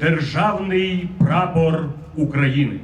державний прапор України.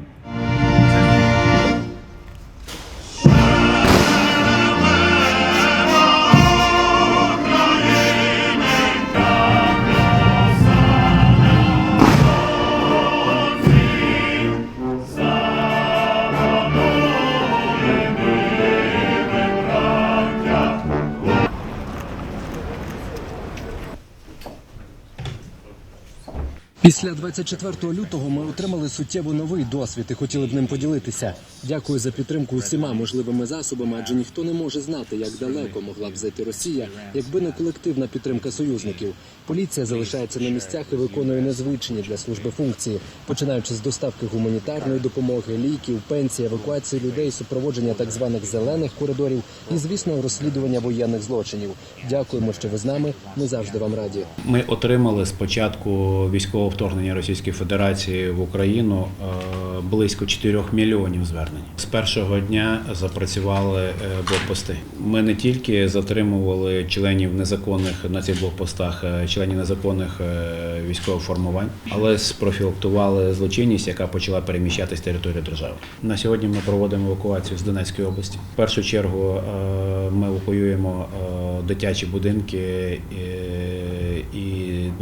Після 24 лютого ми отримали суттєво новий досвід і хотіли б ним поділитися. Дякую за підтримку усіма можливими засобами, адже ніхто не може знати, як далеко могла б зайти Росія, якби не колективна підтримка союзників. Поліція залишається на місцях і виконує незвичні для служби функції, починаючи з доставки гуманітарної допомоги, ліків, пенсій, евакуації людей, супроводження так званих зелених коридорів і, звісно, розслідування воєнних злочинів. Дякуємо, що ви з нами. Ми завжди вам раді. Ми отримали з початку військового вторгнення Російської Федерації в Україну е, близько 4 мільйонів звернень. З першого дня запрацювали е, блокпости. Ми не тільки затримували членів незаконних на цих блокпостах, е, членів незаконних військових формувань, але спрофілактували злочинність, яка почала переміщатись з території держави. На сьогодні ми проводимо евакуацію з Донецької області. В першу чергу ми евакуюємо дитячі будинки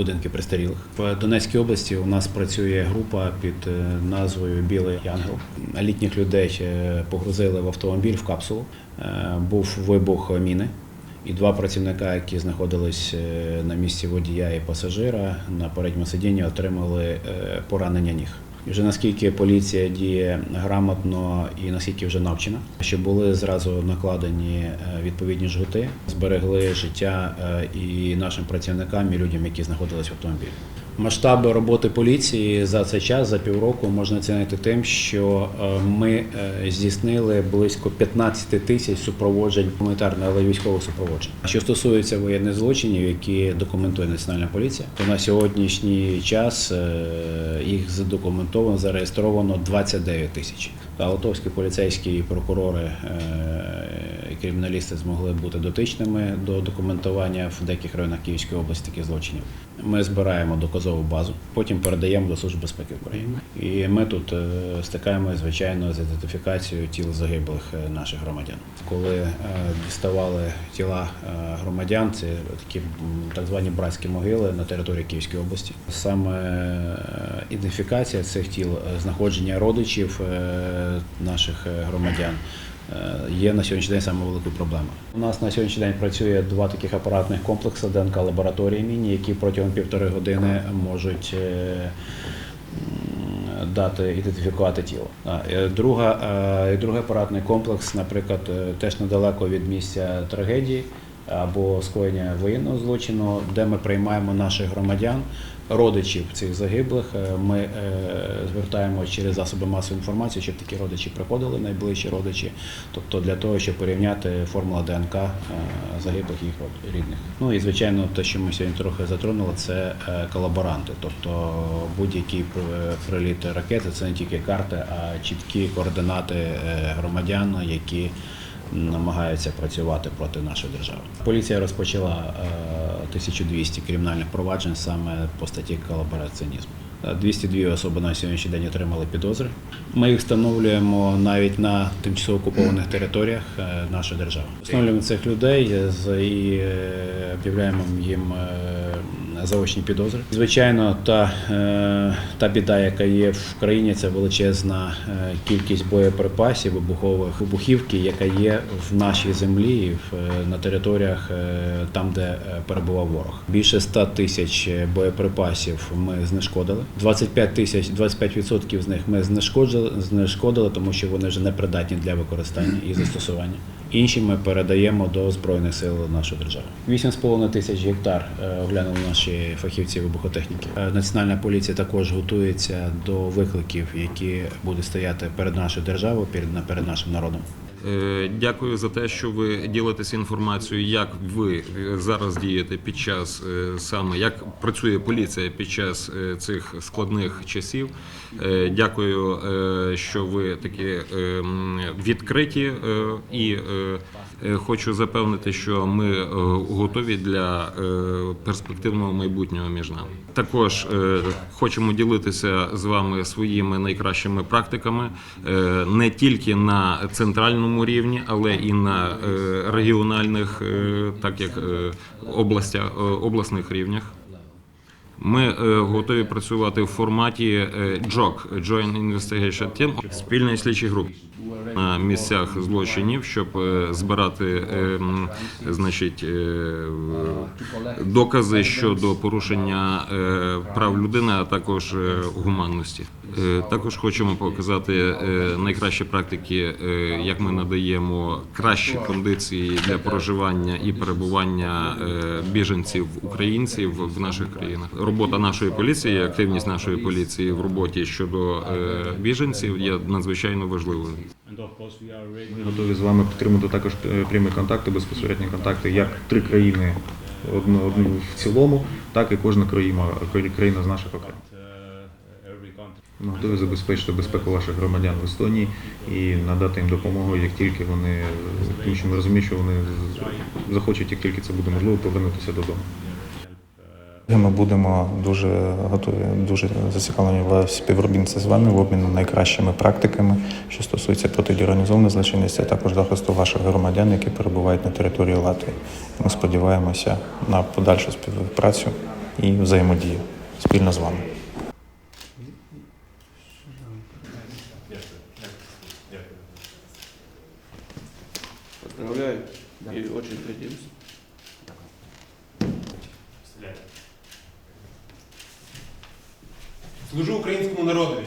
будинки престарілих. В Донецькій області у нас працює група під е, назвою Білий Янгел. Літніх людей погрузили в автомобіль в капсулу. Е, Був вибух міни. І два працівника, які знаходились е, на місці водія і пасажира на передньому сидінні, отримали поранення ніг. І вже наскільки поліція діє грамотно і наскільки вже навчена, що були зразу накладені е, відповідні жгути, зберегли життя е, і нашим працівникам, і людям, які знаходились в автомобілі. Масштаби роботи поліції за цей час, за півроку, можна оцінити тим, що е, ми е, здійснили близько 15 тисяч супроводжень гуманітарних, але військових супроводжень. Що стосується воєнних злочинів, які документує національна поліція, то на сьогоднішній час е, їх задокументовано, зареєстровано 29 тисяч. Литовські поліцейські і прокурори і криміналісти змогли бути дотичними до документування в деяких районах Київської області таких злочинів. Ми збираємо доказову базу, потім передаємо до Служби безпеки України. І ми тут е, стикаємося, звичайно, з ідентифікацією тіл загиблих е, наших громадян. Коли е, діставали тіла громадян, це такі так звані братські могили на території Київської області. Саме ідентифікація цих тіл, знаходження родичів наших громадян. Е, Є на сьогоднішній день саме великою проблемою. У нас на сьогоднішній день працює два таких апаратних комплекси ДНК лабораторії міні, які протягом півтори години можуть е, дати ідентифікувати тіло. Друга, е, другий апаратний комплекс, наприклад, теж недалеко від місця трагедії або скоєння воєнного злочину, де ми приймаємо наших громадян, родичів цих загиблих. Е, Ми е, звертаємо через засоби масової інформації, щоб такі родичі приходили, найближчі родичі, тобто для того, щоб порівняти формула ДНК е, загиблих їх рідних. Ну і звичайно, те, що ми сьогодні трохи затронули, це колаборанти, тобто будь-який пр- приліт ракети це не тільки карти, а чіткі координати громадян, які намагаються працювати проти нашої держави. Поліція розпочала е, 1200 кримінальних проваджень саме по статті колабораціонізму. Е, 202 особи на сьогоднішній день отримали підозри. Ми їх встановлюємо навіть на тимчасово окупованих територіях е, нашої держави. Встановлюємо цих людей е, і е, об'являємо їм е, заочні підозри. Звичайно, та, е, та біда, яка є в країні, це величезна е, кількість боєприпасів, вибухових вибухівки, яка є в нашій землі, е, на територіях там, де перебував ворог. Більше 100 тисяч боєприпасів ми знешкодили. 25 тисяч, 25% з них ми знешкодили, знешкодили, тому що вони вже не придатні для використання і застосування. Інші ми передаємо до збройних сил нашої держави. 8,5 тисяч гектар е, оглянули наші фахівці вибухотехніки. Е, Національна поліція також готується до викликів, які будуть стояти перед нашою державою, перед перед нашим народом. Е, Дякую за те, що ви ділитеся інформацією, як ви е, зараз дієте під час е, саме як працює поліція під час цих складних часів. Дякую, що ви такі е, відкриті і хочу запевнити, що ми е, готові для е, перспективного майбутнього між нами. Також е, хочемо ділитися з вами своїми найкращими практиками е, не тільки на центральному рівні, але і на е, регіональних, е, так як областях е, обласних рівнях. Ми е, готові працювати в форматі е, JOC – Joint Investigation Team, спільної слідчі групи на місцях злочинів, щоб е, збирати е, значить, докази щодо порушення прав людини, а також гуманності. Також хочемо показати найкращі практики, як ми надаємо кращі кондиції для проживання і перебування біженців українців в наших країнах. Робота нашої поліції, активність нашої поліції в роботі щодо е, біженців є надзвичайно важливою. Ми готові з вами підтримати також е, прямі контакти, безпосередні контакти, як три країни одну, в цілому, так і кожна країна, країна з наших окремо. Ми готові забезпечити безпеку ваших громадян в Естонії і надати їм допомогу, як тільки вони, тому що ми розуміємо, що вони захочуть, як тільки це буде можливо, повернутися додому. Ми будемо дуже готові, дуже зацікавлені в співробітниці з вами в обміну найкращими практиками, що стосується протидії організованої злочинності, а також захисту ваших громадян, які перебувають на території Латвії. Ми сподіваємося на подальшу співпрацю і взаємодію спільно з вами. Поздравляю и очень гордимся. Служу українському народові.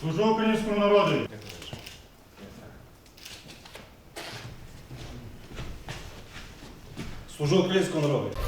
Служу українському народові. Служу українському народу.